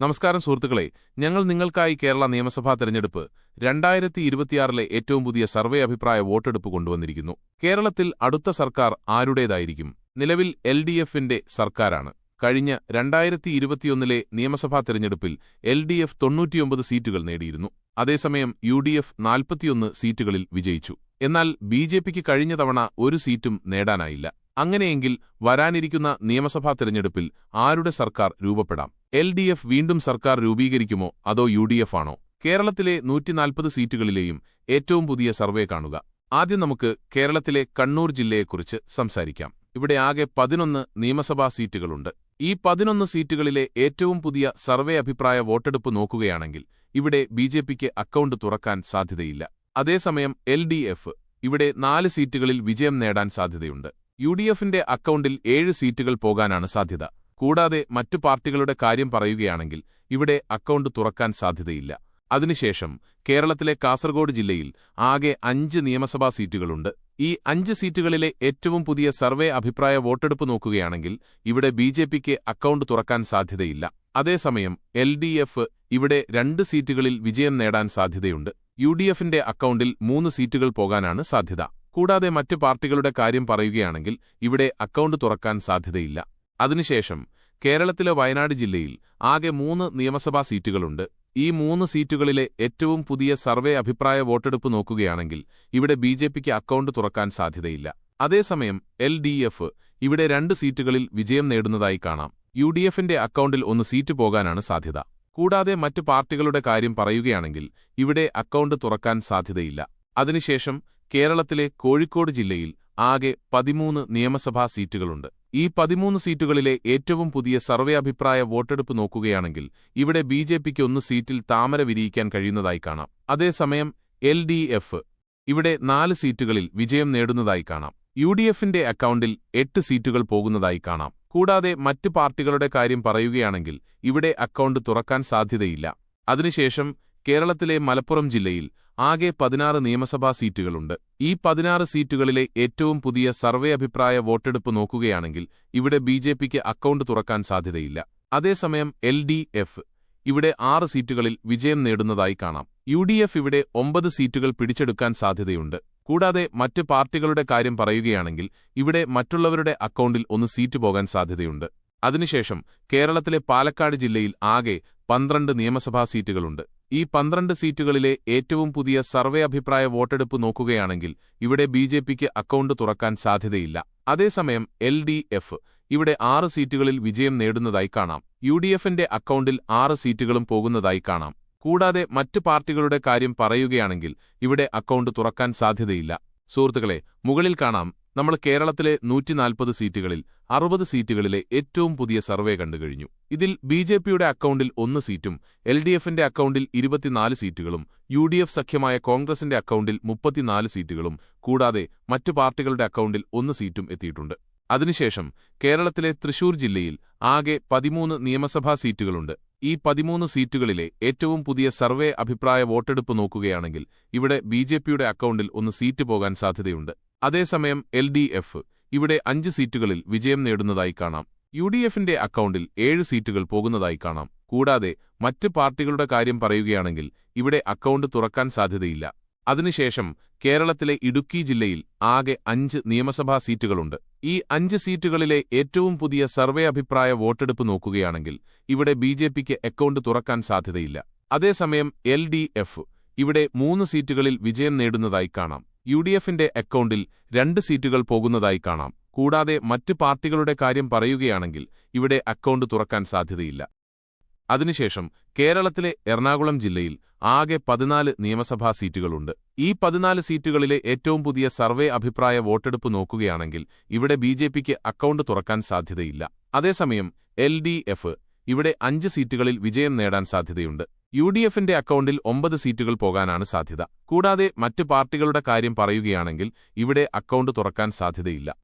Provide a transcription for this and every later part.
നമസ്കാരം സുഹൃത്തുക്കളെ ഞങ്ങൾ നിങ്ങൾക്കായി കേരള നിയമസഭാ തെരഞ്ഞെടുപ്പ് രണ്ടായിരത്തി ഇരുപത്തിയാറിലെ ഏറ്റവും പുതിയ സർവേ അഭിപ്രായ വോട്ടെടുപ്പ് കൊണ്ടുവന്നിരിക്കുന്നു. കേരളത്തിൽ അടുത്ത സർക്കാർ ആരുടേതായിരിക്കും? നിലവിൽ എൽ ഡി എഫിന്റെ സർക്കാരാണ്. കഴിഞ്ഞ രണ്ടായിരത്തി ഇരുപത്തിയൊന്നിലെ നിയമസഭാ തെരഞ്ഞെടുപ്പിൽ എൽ ഡി എഫ് തൊണ്ണൂറ്റിയൊമ്പത് സീറ്റുകൾ നേടിയിരുന്നു. അതേസമയം യു ഡി എഫ് നാൽപ്പത്തിയൊന്ന് സീറ്റുകളിൽ വിജയിച്ചു. എന്നാൽ ബി ജെ പിക്ക് കഴിഞ്ഞ തവണ ഒരു സീറ്റും നേടാനായില്ല. അങ്ങനെയെങ്കിൽ വരാനിരിക്കുന്ന നിയമസഭാ തിരഞ്ഞെടുപ്പിൽ ആരുടെ സർക്കാർ രൂപപ്പെടാം? എൽ ഡി എഫ് വീണ്ടും സർക്കാർ രൂപീകരിക്കുമോ അതോ യു ഡി എഫ് ആണോ? കേരളത്തിലെ നൂറ്റിനാൽപ്പത് സീറ്റുകളിലെയും ഏറ്റവും പുതിയ സർവേ കാണുക. ആദ്യം നമുക്ക് കേരളത്തിലെ കണ്ണൂർ ജില്ലയെക്കുറിച്ച് സംസാരിക്കാം. ഇവിടെ ആകെ പതിനൊന്ന് നിയമസഭാ സീറ്റുകളുണ്ട്. ഈ പതിനൊന്ന് സീറ്റുകളിലെ ഏറ്റവും പുതിയ സർവേ അഭിപ്രായ വോട്ടെടുപ്പ് നോക്കുകയാണെങ്കിൽ ഇവിടെ ബി ജെ പിക്ക് അക്കൗണ്ട് തുറക്കാൻ സാധ്യതയില്ല. അതേസമയം എൽ ഡി എഫ് ഇവിടെ നാല് സീറ്റുകളിൽ വിജയം നേടാൻ സാധ്യതയുണ്ട്. യു ഡി എഫിന്റെ അക്കൗണ്ടിൽ ഏഴ് സീറ്റുകൾ പോകാനാണ് സാധ്യത. കൂടാതെ മറ്റു പാർട്ടികളുടെ കാര്യം പറയുകയാണെങ്കിൽ ഇവിടെ അക്കൗണ്ട് തുറക്കാൻ സാധ്യതയില്ല. അതിനുശേഷം കേരളത്തിലെ കാസർഗോഡ് ജില്ലയിൽ ആകെ അഞ്ച് നിയമസഭാ സീറ്റുകളുണ്ട്. ഈ അഞ്ച് സീറ്റുകളിലെ ഏറ്റവും പുതിയ സർവേ അഭിപ്രായ വോട്ടെടുപ്പ് നോക്കുകയാണെങ്കിൽ ഇവിടെ ബി ജെ പിക്ക് അക്കൗണ്ട് തുറക്കാൻ സാധ്യതയില്ല. അതേസമയം എൽ ഡി എഫ് ഇവിടെ രണ്ട് സീറ്റുകളിൽ വിജയം നേടാൻ സാധ്യതയുണ്ട്. യു ഡി എഫിന്റെ അക്കൗണ്ടിൽ മൂന്ന് സീറ്റുകൾ പോകാനാണ് സാധ്യത. കൂടാതെ മറ്റ് പാർട്ടികളുടെ കാര്യം പറയുകയാണെങ്കിൽ ഇവിടെ അക്കൗണ്ട് തുറക്കാൻ സാധ്യതയില്ല. അതിനുശേഷം കേരളത്തിലെ വയനാട് ജില്ലയിൽ ആകെ മൂന്ന് നിയമസഭാ സീറ്റുകളുണ്ട്. ഈ മൂന്ന് സീറ്റുകളിലെ ഏറ്റവും പുതിയ സർവേ അഭിപ്രായ വോട്ടെടുപ്പ് നോക്കുകയാണെങ്കിൽ ഇവിടെ ബി അക്കൗണ്ട് തുറക്കാൻ സാധ്യതയില്ല. അതേസമയം എൽ ഇവിടെ രണ്ട് സീറ്റുകളിൽ വിജയം നേടുന്നതായി കാണാം. യു ഡി എഫിന്റെ അക്കൗണ്ടിൽ ഒന്ന് സീറ്റ് പോകാനാണ് സാധ്യത. കൂടാതെ മറ്റ് പാർട്ടികളുടെ കാര്യം പറയുകയാണെങ്കിൽ ഇവിടെ അക്കൗണ്ട് തുറക്കാൻ സാധ്യതയില്ല. അതിനുശേഷം കേരളത്തിലെ കോഴിക്കോട് ജില്ലയിൽ ആകെ പതിമൂന്ന് നിയമസഭാ സീറ്റുകളുണ്ട്. ഈ പതിമൂന്ന് സീറ്റുകളിലെ ഏറ്റവും പുതിയ സർവേ അഭിപ്രായ വോട്ടെടുപ്പ് നോക്കുകയാണെങ്കിൽ ഇവിടെ ബി ജെ പിക്ക് ഒന്ന് സീറ്റിൽ താമര വിരിയിക്കാൻ കഴിയുന്നതായി കാണാം. അതേസമയം എൽ ഡി എഫ് ഇവിടെ നാല് സീറ്റുകളിൽ വിജയം നേടുന്നതായി കാണാം. യു ഡി എഫിന്റെ അക്കൗണ്ടിൽ എട്ട് സീറ്റുകൾ പോകുന്നതായി കാണാം. കൂടാതെ മറ്റ് പാർട്ടികളുടെ കാര്യം പറയുകയാണെങ്കിൽ ഇവിടെ അക്കൗണ്ട് തുറക്കാൻ സാധ്യതയില്ല. അതിനുശേഷം കേരളത്തിലെ മലപ്പുറം ജില്ലയിൽ ആകെ പതിനാറ് നിയമസഭാ സീറ്റുകളുണ്ട്. ഈ പതിനാറ് സീറ്റുകളിലെ ഏറ്റവും പുതിയ സർവേ അഭിപ്രായ വോട്ടെടുപ്പ് നോക്കുകയാണെങ്കിൽ ഇവിടെ ബി ജെ പിക്ക് അക്കൗണ്ട് തുറക്കാൻ സാധ്യതയില്ല. അതേസമയം എൽ ഡി എഫ് ഇവിടെ ആറ് സീറ്റുകളിൽ വിജയം നേടുന്നതായി കാണാം. യു ഡി എഫ് ഇവിടെ ഒമ്പത് സീറ്റുകൾ പിടിച്ചെടുക്കാൻ സാധ്യതയുണ്ട്. കൂടാതെ മറ്റ് പാർട്ടികളുടെ കാര്യം പറയുകയാണെങ്കിൽ ഇവിടെ മറ്റുള്ളവരുടെ അക്കൗണ്ടിൽ ഒന്ന് സീറ്റ് പോകാൻ സാധ്യതയുണ്ട്. അതിനുശേഷം കേരളത്തിലെ പാലക്കാട് ജില്ലയിൽ ആകെ പന്ത്രണ്ട് നിയമസഭാ സീറ്റുകളുണ്ട്. ഈ പന്ത്രണ്ട് സീറ്റുകളിലെ ഏറ്റവും പുതിയ സർവേ അഭിപ്രായ വോട്ടെടുപ്പ് നോക്കുകയാണെങ്കിൽ ഇവിടെ ബി ജെ പിക്ക് അക്കൗണ്ട് തുറക്കാൻ സാധ്യതയില്ല. അതേസമയം എൽ ഡി എഫ് ഇവിടെ ആറ് സീറ്റുകളിൽ വിജയം നേടുന്നതായി കാണാം. യു ഡി എഫിന്റെ അക്കൗണ്ടിൽ ആറ് സീറ്റുകളും പോകുന്നതായി കാണാം. കൂടാതെ മറ്റ് പാർട്ടികളുടെ കാര്യം പറയുകയാണെങ്കിൽ ഇവിടെ അക്കൗണ്ട് തുറക്കാൻ സാധ്യതയില്ല. സുഹൃത്തുക്കളെ മുകളിൽ കാണാം നമ്മൾ കേരളത്തിലെ നൂറ്റിനാൽപ്പത് സീറ്റുകളിൽ അറുപത് സീറ്റുകളിലെ ഏറ്റവും പുതിയ സർവേ കണ്ടുകഴിഞ്ഞു ഇതിൽ ബി ജെ പിയുടെ അക്കൗണ്ടിൽ ഒന്ന് സീറ്റും എൽ ഡി എഫിന്റെ അക്കൗണ്ടിൽ ഇരുപത്തിനാല് സീറ്റുകളും യു ഡി എഫ് സഖ്യമായ കോൺഗ്രസിന്റെ അക്കൗണ്ടിൽ മുപ്പത്തിനാല് സീറ്റുകളും കൂടാതെ മറ്റു പാർട്ടികളുടെ അക്കൗണ്ടിൽ ഒന്ന് സീറ്റും എത്തിയിട്ടുണ്ട്. അതിനുശേഷം കേരളത്തിലെ തൃശൂർ ജില്ലയിൽ ആകെ പതിമൂന്ന് നിയമസഭാ സീറ്റുകളുണ്ട്. ഈ പതിമൂന്ന് സീറ്റുകളിലെ ഏറ്റവും പുതിയ സർവേ അഭിപ്രായ വോട്ടെടുപ്പ് നോക്കുകയാണെങ്കിൽ ഇവിടെ ബി അക്കൗണ്ടിൽ ഒന്ന് സീറ്റ് പോകാൻ സാധ്യതയുണ്ട്. അതേസമയം എൽ ഡി എഫ് ഇവിടെ അഞ്ച് സീറ്റുകളിൽ വിജയം നേടുന്നതായി കാണാം. യു ഡി എഫിന്റെ അക്കൗണ്ടിൽ ഏഴ് സീറ്റുകൾ പോകുന്നതായി കാണാം. കൂടാതെ മറ്റ് പാർട്ടികളുടെ കാര്യം പറയുകയാണെങ്കിൽ ഇവിടെ അക്കൗണ്ട് തുറക്കാൻ സാധ്യതയില്ല. അതിനുശേഷം കേരളത്തിലെ ഇടുക്കി ജില്ലയിൽ ആകെ അഞ്ച് നിയമസഭാ സീറ്റുകളുണ്ട്. ഈ അഞ്ച് സീറ്റുകളിലെ ഏറ്റവും പുതിയ സർവേ അഭിപ്രായ വോട്ടെടുപ്പ് നോക്കുകയാണെങ്കിൽ ഇവിടെ ബി ജെ പിക്ക് അക്കൗണ്ട് തുറക്കാൻ സാധ്യതയില്ല. അതേസമയം എൽ ഡി എഫ് ഇവിടെ മൂന്ന് സീറ്റുകളിൽ വിജയം നേടുന്നതായി കാണാം. യു ഡി എഫിന്റെ അക്കൗണ്ടിൽ രണ്ട് സീറ്റുകൾ പോകുന്നതായി കാണാം. കൂടാതെ മറ്റ് പാർട്ടികളുടെ കാര്യം പറയുകയാണെങ്കിൽ ഇവിടെ അക്കൗണ്ട് തുറക്കാൻ സാധ്യതയില്ല. അതിനുശേഷം കേരളത്തിലെ എറണാകുളം ജില്ലയിൽ ആകെ പതിനാല് നിയമസഭാ സീറ്റുകളുണ്ട്. ഈ പതിനാല് സീറ്റുകളിലെ ഏറ്റവും പുതിയ സർവേ അഭിപ്രായ വോട്ടെടുപ്പ് നോക്കുകയാണെങ്കിൽ ഇവിടെ ബി അക്കൗണ്ട് തുറക്കാൻ സാധ്യതയില്ല. അതേസമയം എൽ ഇവിടെ അഞ്ച് സീറ്റുകളിൽ വിജയം നേടാൻ സാധ്യതയുണ്ട്. യു ഡി എഫിന്റെ അക്കൗണ്ടിൽ ഒമ്പത് സീറ്റുകൾ പോകാനാണ് സാധ്യത. കൂടാതെ മറ്റ് പാർട്ടികളുടെ കാര്യം പറയുകയാണെങ്കിൽ ഇവിടെ അക്കൗണ്ട് തുറക്കാൻ സാധ്യതയില്ല.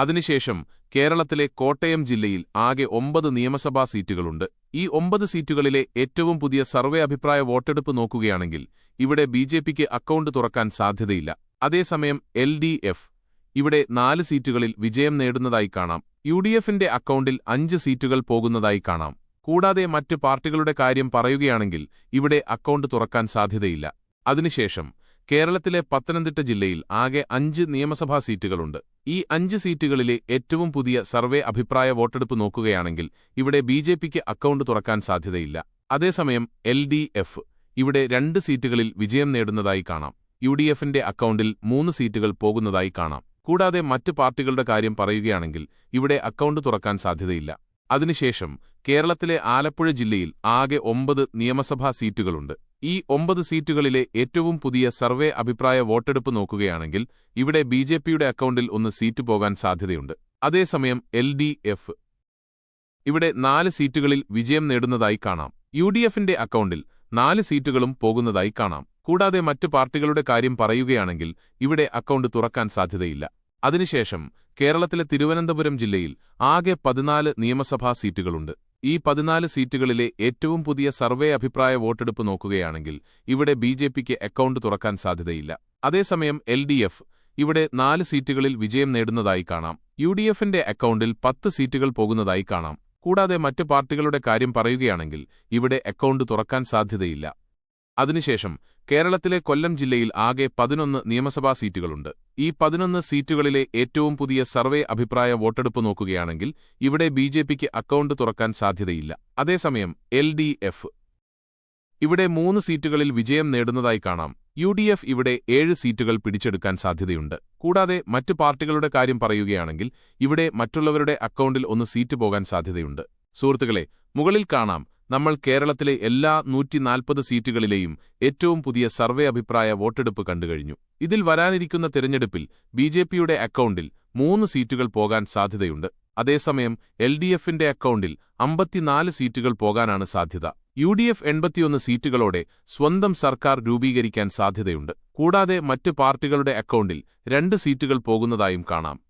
അതിനുശേഷം കേരളത്തിലെ കോട്ടയം ജില്ലയിൽ ആകെ ഒമ്പത് നിയമസഭാ സീറ്റുകളുണ്ട്. ഈ ഒമ്പത് സീറ്റുകളിലെ ഏറ്റവും പുതിയ സർവേ അഭിപ്രായ വോട്ടെടുപ്പ് നോക്കുകയാണെങ്കിൽ ഇവിടെ ബി അക്കൗണ്ട് തുറക്കാൻ സാധ്യതയില്ല. അതേസമയം എൽ ഇവിടെ നാല് സീറ്റുകളിൽ വിജയം നേടുന്നതായി കാണാം. യു ഡി എഫിന്റെ അക്കൗണ്ടിൽ അഞ്ച് സീറ്റുകൾ പോകുന്നതായി കാണാം. കൂടാതെ മറ്റ് പാർട്ടികളുടെ കാര്യം പറയുകയാണെങ്കിൽ ഇവിടെ അക്കൗണ്ട് തുറക്കാൻ സാധ്യതയില്ല. അതിനുശേഷം കേരളത്തിലെ പത്തനംതിട്ട ജില്ലയിൽ ആകെ അഞ്ച് നിയമസഭാ സീറ്റുകളുണ്ട്. ഈ അഞ്ച് സീറ്റുകളിലെ ഏറ്റവും പുതിയ സർവേ അഭിപ്രായ വോട്ടെടുപ്പ് നോക്കുകയാണെങ്കിൽ ഇവിടെ ബി ജെ പിക്ക് അക്കൗണ്ട് തുറക്കാൻ സാധ്യതയില്ല. അതേസമയം എൽ ഡി എഫ് ഇവിടെ രണ്ട് സീറ്റുകളിൽ വിജയം നേടുന്നതായി കാണാം. യു ഡി എഫിന്റെ അക്കൗണ്ടിൽ മൂന്ന് സീറ്റുകൾ പോകുന്നതായി കാണാം. കൂടാതെ മറ്റ് പാർട്ടികളുടെ കാര്യം പറയുകയാണെങ്കിൽ ഇവിടെ അക്കൗണ്ട് തുറക്കാൻ സാധ്യതയില്ല. അതിനുശേഷം കേരളത്തിലെ ആലപ്പുഴ ജില്ലയിൽ ആകെ ഒമ്പത് നിയമസഭാ സീറ്റുകളുണ്ട്. ഈ ഒമ്പത് സീറ്റുകളിലെ ഏറ്റവും പുതിയ സർവേ അഭിപ്രായ വോട്ടെടുപ്പ് നോക്കുകയാണെങ്കിൽ ഇവിടെ ബി ജെ പിയുടെ അക്കൗണ്ടിൽ ഒന്ന് സീറ്റ് പോകാൻ സാധ്യതയുണ്ട്. അതേസമയം എൽ ഡി എഫ്. ഇവിടെ നാല് സീറ്റുകളിൽ വിജയം നേടുന്നതായി കാണാം. യു ഡി എഫിന്റെ അക്കൗണ്ടിൽ നാല് സീറ്റുകളും പോകുന്നതായി കാണാം. കൂടാതെ മറ്റു പാർട്ടികളുടെ കാര്യം പറയുകയാണെങ്കിൽ ഇവിടെ അക്കൗണ്ട് തുറക്കാൻ സാധ്യതയില്ല. അതിനുശേഷം കേരളത്തിലെ തിരുവനന്തപുരം ജില്ലയിൽ ആകെ പതിനാല് നിയമസഭാ സീറ്റുകളുണ്ട്. ഈ പതിനാല് സീറ്റുകളിലെ ഏറ്റവും പുതിയ സർവേ അഭിപ്രായ വോട്ടെടുപ്പ് നോക്കുകയാണെങ്കിൽ ഇവിടെ ബി ജെ പിക്ക് അക്കൗണ്ട് തുറക്കാൻ സാധ്യതയില്ല. അതേസമയം എൽ ഡി എഫ് ഇവിടെ നാല് സീറ്റുകളിൽ വിജയം നേടുന്നതായി കാണാം. യു ഡി എഫിന്റെ അക്കൗണ്ടിൽ പത്ത് സീറ്റുകൾ പോകുന്നതായി കാണാം. കൂടാതെ മറ്റ് പാർട്ടികളുടെ കാര്യം പറയുകയാണെങ്കിൽ ഇവിടെ അക്കൗണ്ട് തുറക്കാൻ സാധ്യതയില്ല. അതിനുശേഷം കേരളത്തിലെ കൊല്ലം ജില്ലയിൽ ആകെ പതിനൊന്ന് നിയമസഭാ സീറ്റുകളുണ്ട്. ഈ പതിനൊന്ന് സീറ്റുകളിലെ ഏറ്റവും പുതിയ സർവേ അഭിപ്രായ വോട്ടെടുപ്പ് നോക്കുകയാണെങ്കിൽ ഇവിടെ ബി ജെ പിക്ക് അക്കൗണ്ട് തുറക്കാൻ സാധ്യതയില്ല. അതേസമയം എൽ ഡി എഫ് ഇവിടെ മൂന്ന് സീറ്റുകളിൽ വിജയം നേടുന്നതായി കാണാം. യു ഡി എഫ് ഇവിടെ ഏഴ് സീറ്റുകൾ പിടിച്ചെടുക്കാൻ സാധ്യതയുണ്ട്. കൂടാതെ മറ്റ് പാർട്ടികളുടെ കാര്യം പറയുകയാണെങ്കിൽ ഇവിടെ മറ്റുള്ളവരുടെ അക്കൗണ്ടിൽ ഒന്ന് സീറ്റ് പോകാൻ സാധ്യതയുണ്ട്. സുഹൃത്തുക്കളെ മുകളിൽ കാണാം. നമ്മൾ കേരളത്തിലെ എല്ലാ നൂറ്റിനാൽപ്പത് സീറ്റുകളിലെയും ഏറ്റവും പുതിയ സർവേ അഭിപ്രായ വോട്ടെടുപ്പ് കണ്ടുകഴിഞ്ഞു. ഇതിൽ വരാനിരിക്കുന്ന തെരഞ്ഞെടുപ്പിൽ ബി ജെ പിയുടെ അക്കൗണ്ടിൽ മൂന്ന് സീറ്റുകൾ പോകാൻ സാധ്യതയുണ്ട്. അതേസമയം എൽ ഡി എഫിന്റെ അക്കൗണ്ടിൽ അമ്പത്തിനാല് സീറ്റുകൾ പോകാനാണ് സാധ്യത. യു ഡി എഫ് എൺപത്തിയൊന്ന് സീറ്റുകളോടെ സ്വന്തം സർക്കാർ രൂപീകരിക്കാൻ സാധ്യതയുണ്ട്. കൂടാതെ മറ്റ് പാർട്ടികളുടെ അക്കൗണ്ടിൽ രണ്ട് സീറ്റുകൾ പോകുന്നതായും കാണാം.